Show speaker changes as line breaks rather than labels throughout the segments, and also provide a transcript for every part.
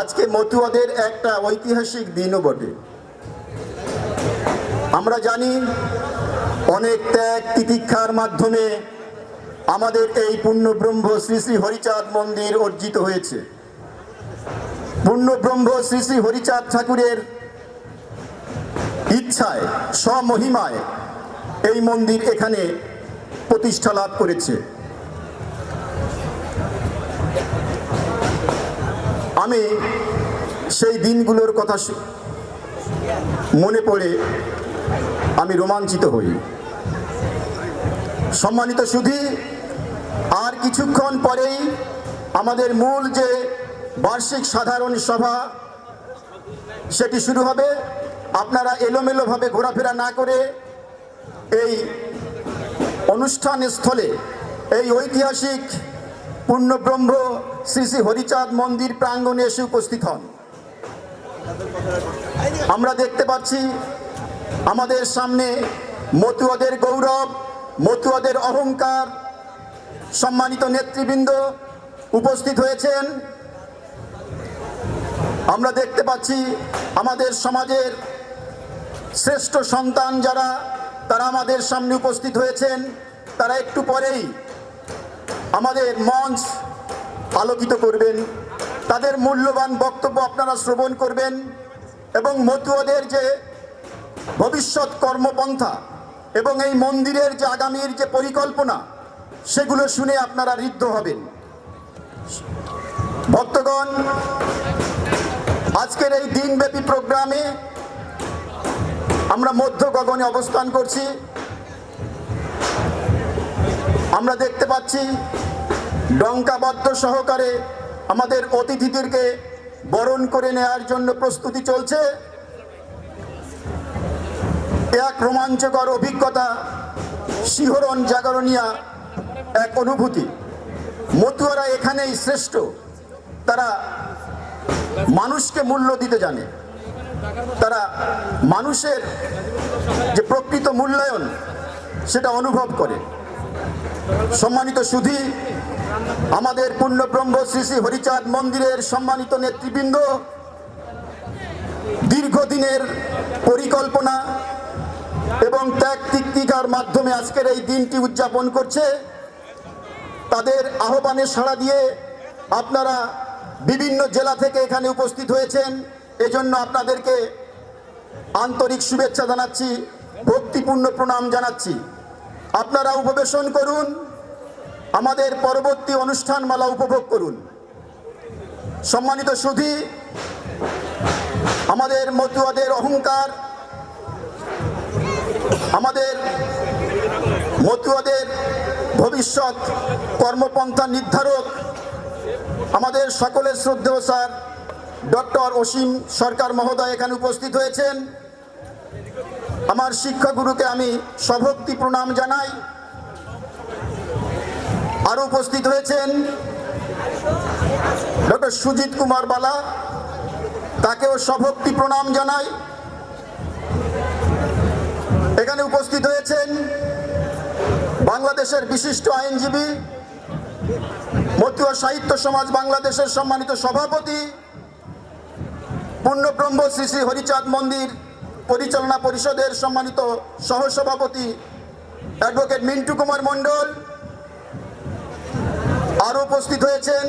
আজকে মতুয়াদের একটা ঐতিহাসিক দিনও বটে। আমরা জানি অনেক ত্যাগ তিতিক্ষার মাধ্যমে আমাদের এই পূর্ণব্রহ্ম শ্রী শ্রী হরিচাঁদ মন্দির অর্জিত হয়েছে। পূর্ণব্রহ্ম শ্রী শ্রী হরিচাঁদ ঠাকুরের ইচ্ছায়, স্বমহিমায় এই মন্দির এখানে প্রতিষ্ঠা লাভ করেছে। আমি সেই দিনগুলোর কথা মনে পড়ে আমি রোমাঞ্চিত হই। সম্মানিত সুধী, আর কিছুক্ষণ পরেই আমাদের মূল যে বার্ষিক সাধারণ সভা, সেটি শুরু হবে। আপনারা এলোমেলোভাবে ঘোরাফেরা না করে এই অনুষ্ঠান স্থলে, এই ঐতিহাসিক পূর্ণব্রহ্ম শ্রী শ্রী হরিচাঁদ মন্দির প্রাঙ্গণে এসে উপস্থিত হন। আমরা দেখতে পাচ্ছি আমাদের সামনে মতুয়াদের গৌরব, মতুয়াদের অহংকার সম্মানিত নেতৃবৃন্দ উপস্থিত হয়েছেন। আমরা দেখতে পাচ্ছি আমাদের সমাজের শ্রেষ্ঠ সন্তান যারা, তারা আমাদের সামনে উপস্থিত হয়েছেন। তারা একটু পরেই আমাদের মঞ্চ আলোকিত করবেন, তাদের মূল্যবান বক্তব্য আপনারা শ্রবণ করবেন এবং মতুয়াদের যে ভবিষ্যৎ কর্মপন্থা এবং এই মন্দিরের যে আগামীর যে পরিকল্পনা, সেগুলো শুনে আপনারা ঋদ্ধ হবেন। ভক্তগণ, আজকের এই দিনব্যাপী প্রোগ্রামে আমরা মধ্য গগনে অবস্থান করছি। আমরা দেখতে পাচ্ছি ডঙ্কাবদ্ধ সহকারে আমাদের অতিথিদেরকে বরণ করে নেওয়ার জন্য প্রস্তুতি চলছে। এক রোমাঞ্চকর অভিজ্ঞতা, শিহরণ জাগরণীয়া এক অনুভূতি। মতুয়ারা এখানেই শ্রেষ্ঠ। তারা মানুষকে মূল্য দিতে জানে। তারা মানুষের যে প্রকৃত মূল্যায়ন, সেটা অনুভব করে। সম্মানিত সুধী, আমাদের পূর্ণব্রহ্ম শ্রী শ্রী হরিচাঁদ মন্দিরের সম্মানিত নেতৃবৃন্দ, দীর্ঘদিনের পরিকল্পনা এবং ত্যাগ তিক্তিকার মাধ্যমে আজকের এই দিনটি উদযাপন করছে। তাদের আহ্বানে সাড়া দিয়ে আপনারা বিভিন্ন জেলা থেকে এখানে উপস্থিত হয়েছেন। এজন্য আপনাদেরকে আন্তরিক শুভেচ্ছা জানাচ্ছি, ভক্তিপূর্ণ প্রণাম জানাচ্ছি। আপনারা উপবেশন করুন। আমাদের পরবর্তী অনুষ্ঠান অনুষ্ঠানমালা উপভোগ করুন। সম্মানিত সুধী, আমাদের মতুয়াদের অহংকার, আমাদের মতুয়াদের ভবিষ্যৎ কর্মপন্থা নির্ধারক, আমাদের সকলের শ্রদ্ধেয় স্যার, ডক্টর অসীম সরকার মহোদয় এখানে উপস্থিত হয়েছেন। আমার শিক্ষাগুরুকে আমি সভক্তি প্রণাম জানাই। আরও উপস্থিত হয়েছেন ডক্টর সুজিত কুমার বালা, তাকেও সভক্তি প্রণাম জানাই। এখানে উপস্থিত হয়েছেন বাংলাদেশের বিশিষ্ট আইনজীবী, মতুয়া সাহিত্য সমাজ বাংলাদেশের সম্মানিত সভাপতি, পূর্ণব্রহ্ম শ্রী শ্রী হরিচাঁদ মন্দির পরিচালনা পরিষদের সম্মানিত সহসভাপতি অ্যাডভোকেট মিন্টু কুমার মণ্ডল। আরও উপস্থিত হয়েছেন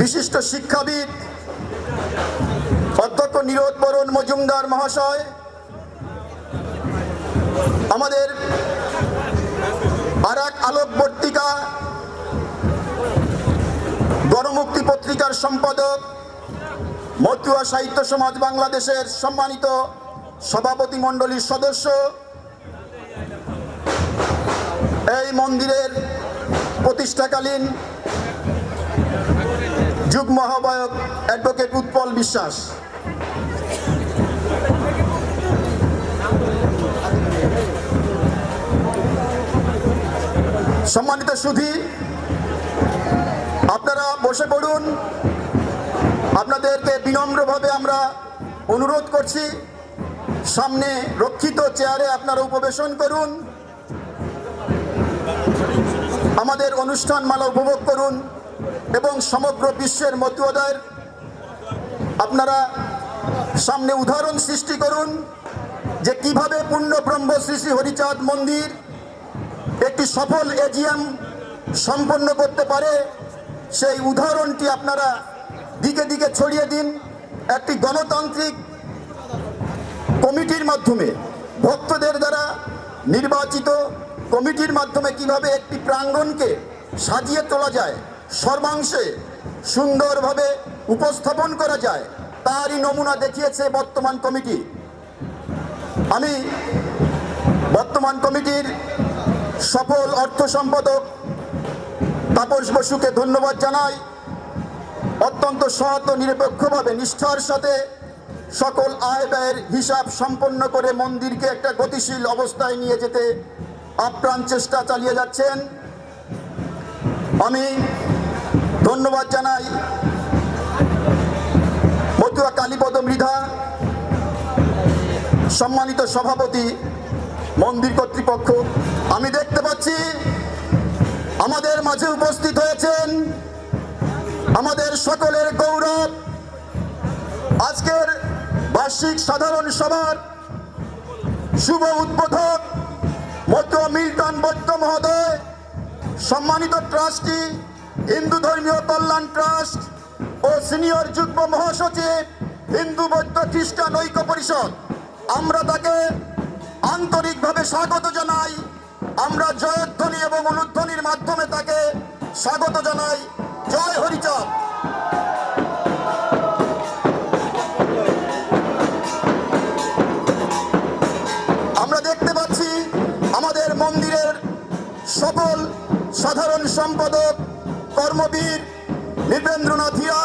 বিশিষ্ট শিক্ষাবিদ, অধ্যক্ষ নিরোধ বরণ মজুমদার মহাশয়। আমাদের আর এক আলোকবর্তিকা গণমুক্তি পত্রিকার সম্পাদক, মতুয়া সাহিত্য সমাজ বাংলাদেশের সম্মানিত সভাপতি মণ্ডলীর সদস্য। এই মন্দিরের প্রতিষ্ঠাকালীন যুগ্ম আহ্বায়ক অ্যাডভোকেট উৎপল বিশ্বাস। সম্মানিত সুধী, আপনারা বসে পড়ুন। আপনাদেরকে বিনম্রভাবে আমরা অনুরোধ করছি। সামনে রক্ষিত চেয়ারে আপনারা উপবেশন করুন। আমাদের অনুষ্ঠান মালা উপভোগ করুন এবং সমগ্র বিশ্বের মতুয়াদের আপনারা সামনে উদাহরণ সৃষ্টি করুন যে কীভাবে পূর্ণ ব্রহ্ম শ্রী শ্রী হরিচাঁদ মন্দির একটি সফল এজিএম সম্পন্ন করতে পারে, সেই উদাহরণটি আপনারা দিকে দিকে ছড়িয়ে দিন। একটি গণতান্ত্রিক কমিটির মাধ্যমে, ভক্তদের দ্বারা নির্বাচিত কমিটির মাধ্যমে কীভাবে একটি প্রাঙ্গণকে সাজিয়ে তোলা যায়, সর্বাংশে সুন্দরভাবে উপস্থাপন করা যায়, তারই নমুনা দেখিয়েছে বর্তমান কমিটি। আমি বর্তমান কমিটির সফল অর্থ সম্পাদক তাপস বসুকে ধন্যবাদ জানাই। অত্যন্ত সৎ ও নিরপেক্ষভাবে নিষ্ঠার সাথে সকল আয় ব্যয়ের হিসাব সম্পন্ন করে মন্দিরকে একটা গতিশীল অবস্থায় নিয়ে যেতে আপ্রাণ চেষ্টা চালিয়ে যাচ্ছেন। আমি ধন্যবাদ জানাই মতুয়া কালীপদ মৃধা, সম্মানিত সভাপতি, মন্দির কর্তৃপক্ষ। আমি দেখতে পাচ্ছি আমাদের মাঝে উপস্থিত হয়েছেন আমাদের সকলের গৌরব। আজকের বার্ষিক সাধারণ সভার শুভ উদ্বোধক মধ্য মিল্টন বৈদ্য মহোদয়, সম্মানিত ট্রাস্টি, হিন্দু ধর্মীয় কল্যাণ ট্রাস্ট ও সিনিয়র যুগ্ম মহাসচিব, হিন্দু বৌদ্ধ খ্রিস্টান ঐক্য পরিষদ। আমরা তাকে আন্তরিকভাবে স্বাগত জানাই। আমরা জয়ধ্বনি এবং অনুধ্বনির মাধ্যমে তাকে স্বাগত জানাই। জয় হরিচাঁদ। সকল সাধারণ সম্পাদক, কর্মবীর নৃপেন্দ্রনাথ হিয়া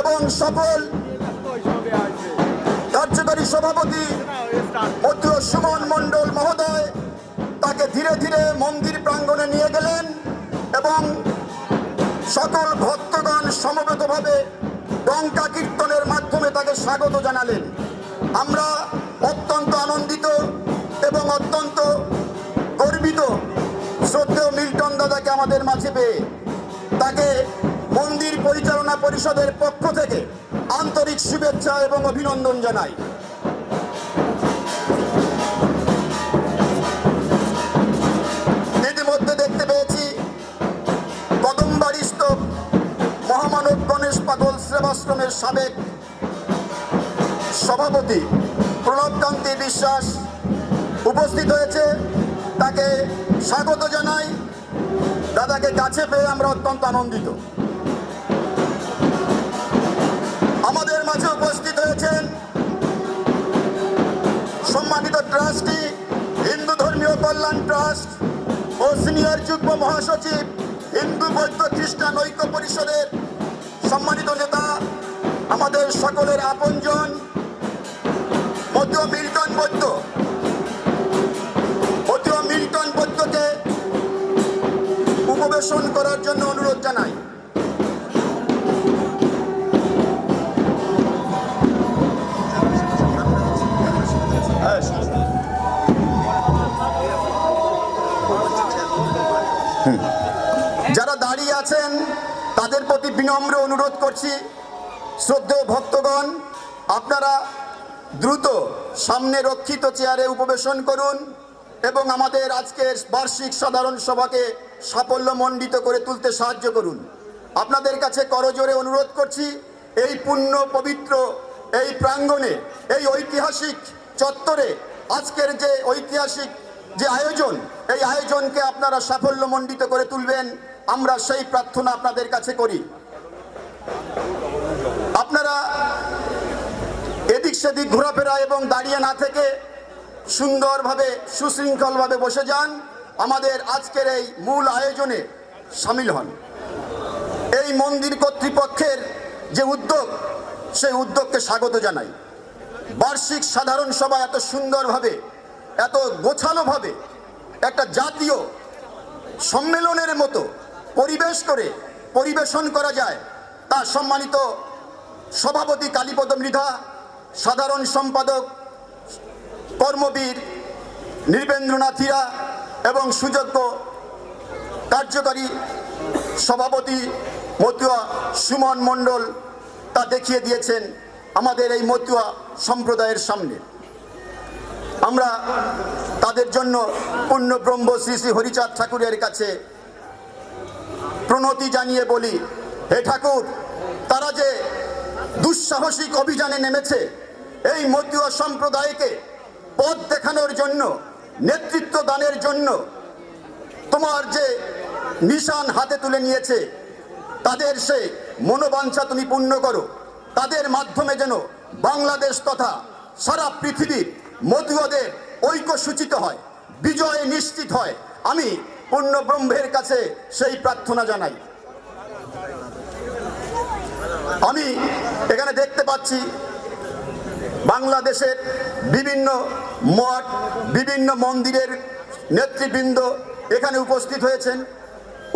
এবং সকল কার্যকারী সভাপতি মধ্য সুমন মণ্ডল মহোদয় তাকে ধীরে ধীরে মন্দির প্রাঙ্গণে নিয়ে গেলেন এবং সকল ভক্তগণ সমবেতভাবে ডঙ্কা কীর্তনের মাধ্যমে তাকে স্বাগত জানালেন। আমরা অত্যন্ত আনন্দিত এবং অত্যন্ত শ্রদ্ধেয় মিল্টন দাদাকে আমাদের মাঝে পেয়ে তাকে মন্দির পরিচালনা পরিষদের পক্ষ থেকে আন্তরিক শুভেচ্ছা এবং অভিনন্দন জানাই। ইতিমধ্যে দেখতে পেয়েছি কদমবাড়িস্থ মহামানব গণেশ পাগল সেবাশ্রমের সাবেক সভাপতি প্রণবকান্তি বিশ্বাস উপস্থিত হয়েছে। তাকে স্বাগত জানাই। দাদাকে কাছে পেয়ে আমরা অত্যন্ত আনন্দিত। আমাদের মাঝে উপস্থিত হয়েছেন সম্মানিত ট্রাস্টি, হিন্দু ধর্মীয় কল্যাণ ট্রাস্ট ও সিনিয়র যুগ্ম মহাসচিব, হিন্দু বৌদ্ধ খ্রিস্টান ঐক্য পরিষদের সম্মানিত নেতা, আমাদের সকলের আপনজন, মধ্য মিল্টন বৈদ্য বৈদ্যকে উপবেশন করার জন্য অনুরোধ জানাই। যারা দাঁড়িয়ে আছেন, তাদের প্রতি বিনম্র অনুরোধ করছি। শ্রদ্ধেয় ভক্তগণ, আপনারা দ্রুত সামনে রক্ষিত চেয়ারে উপবেশন করুন। এবং আমাদের আজকের বার্ষিক সাধারণ সভাকে সাফল্যমণ্ডিত করে তুলতে সাহায্য করুন। আপনাদের কাছে করজোরে অনুরোধ করছি, এই পুণ্য পবিত্র এই প্রাঙ্গণে, এই ঐতিহাসিক চত্বরে আজকের যে ঐতিহাসিক যে আয়োজন, এই আয়োজনকে আপনারা সাফল্যমণ্ডিত করে তুলবেন। আমরা সেই প্রার্থনা আপনাদের কাছে করি। আপনারা এদিক সেদিক ঘোরাফেরা এবং দাঁড়িয়ে না থেকে সুন্দরভাবে, সুশৃঙ্খলভাবে বসে যান। আমাদের আজকের এই মূল আয়োজনে সামিল হন। এই মন্দির কর্তৃপক্ষের যে উদ্যোগ, সেই উদ্যোগকে স্বাগত জানাই। বার্ষিক সাধারণ সভা এত সুন্দরভাবে, এত গোছালোভাবে একটা জাতীয় সম্মেলনের মতো পরিবেশ করে পরিবেশন করা যায়, তা সম্মানিত সভাপতি কালীপদ মৃধা সাধারণ সম্পাদক কর্মবীর নৃপেন্দ্রনাথিরা এবং সুযোগ্য কার্যকারী সভাপতি মতুয়া সুমন মণ্ডল তা দেখিয়ে দিয়েছেন আমাদের এই মতুয়া সম্প্রদায়ের সামনে। আমরা তাদের জন্য পূর্ণ ব্রহ্ম শ্রী শ্রী হরিচাঁদ ঠাকুরের কাছে প্রণতি জানিয়ে বলি, হে ঠাকুর, তারা যে দুঃসাহসিক অভিযানে নেমেছে, এই মতুয়া সম্প্রদায়কে পথ দেখানোর জন্য, নেতৃত্ব দানের জন্য তোমার যে নিশান হাতে তুলে নিয়েছে, তাদের সে মনোবাঞ্ছা তুমি পূর্ণ করো। তাদের মাধ্যমে যেন বাংলাদেশ তথা সারা পৃথিবীর মতুয়াদের ঐক্য সূচিত হয়, বিজয় নিশ্চিত হয়। আমি পূর্ণ ব্রহ্মের কাছে সেই প্রার্থনা জানাই। আমি এখানে দেখতে পাচ্ছি বাংলাদেশের বিভিন্ন মঠ, বিভিন্ন মন্দিরের নেতৃবৃন্দ এখানে উপস্থিত হয়েছেন।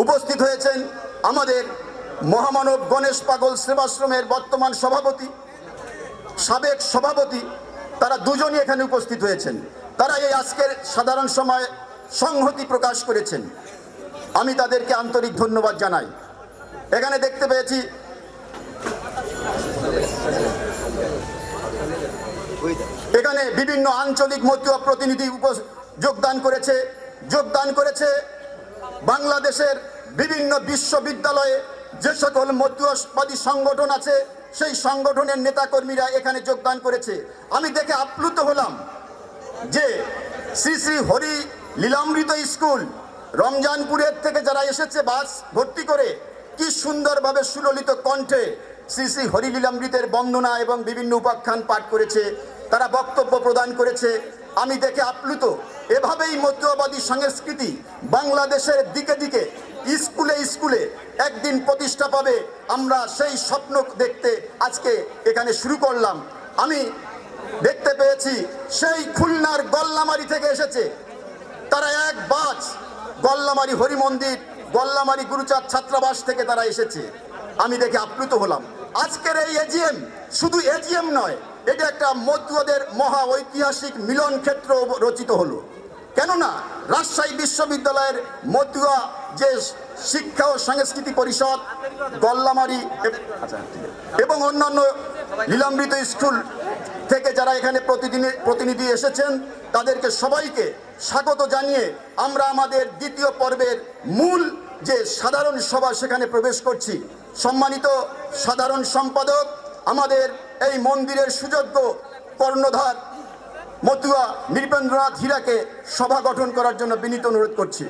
উপস্থিত হয়েছেন আমাদের মহামানব গণেশ পাগল সেবাশ্রমের বর্তমান সভাপতি, সাবেক সভাপতি, তারা দুজনই এখানে উপস্থিত হয়েছেন। তারা এই আজকের সাধারণ সময় সংহতি প্রকাশ করেছেন। আমি তাদেরকে আন্তরিক ধন্যবাদ জানাই। এখানে দেখতে পেয়েছি এখানে বিভিন্ন আঞ্চলিক মতুয়া প্রতিনিধি যোগদান করেছে যোগদান করেছে বাংলাদেশের বিভিন্ন বিশ্ববিদ্যালয়ে যে সকল মতুয়াবাদী সংগঠন আছে, সেই সংগঠনের নেতাকর্মীরা এখানে যোগদান করেছে। আমি দেখে আপ্লুত হলাম যে শ্রী শ্রী হরি লীলামৃত স্কুল রমজানপুরের থেকে যারা এসেছে বাস ভর্তি করে, কি সুন্দরভাবে সুললিত কণ্ঠে শ্রী শ্রী হরি লীলামৃতের বন্দনা এবং বিভিন্ন উপাখ্যান পাঠ করেছে, তারা বক্তব্য প্রদান করেছে। আমি দেখে আপ্লুত। এভাবেই মধ্যবাদী সংস্কৃতি বাংলাদেশের দিকে দিকে, স্কুলে স্কুলে একদিন প্রতিষ্ঠা পাবে। আমরা সেই স্বপ্ন দেখতে আজকে এখানে শুরু করলাম। আমি দেখতে পেয়েছি, সেই খুলনার গল্লামারি থেকে এসেছে। তারা এক বাজ গল্লামারি হরিমন্দির, গল্লামারি গুরুচাঁদ ছাত্রাবাস থেকে তারা এসেছে। আমি দেখে আপ্লুত হলাম। আজকের এই এজিএম শুধু এজিএম নয়, এটা একটা মতুয়াদের মহা ঐতিহাসিক মিলন ক্ষেত্র রচিত হলো কেননা, রাজশাহী বিশ্ববিদ্যালয়ের মতুয়া যে শিক্ষা ও সংস্কৃতি পরিষদ, গল্লামারি আচ্ছা। এবং অন্যান্য লীলামৃত স্কুল থেকে যারা এখানে প্রতিদিন প্রতিনিধি এসেছেন, তাদেরকে সবাইকে স্বাগত জানিয়ে আমরা আমাদের দ্বিতীয় পর্বের মূল যে সাধারণ সভা সেখানে প্রবেশ করছি সম্মানিত সাধারণ সম্পাদক, আমাদের এই মন্দিরের সুযোগ্য কর্ণধার মতুয়া নৃপেন্দ্রনাথ হীরাকে সভা গঠন করার জন্য বিনীত অনুরোধ করছি।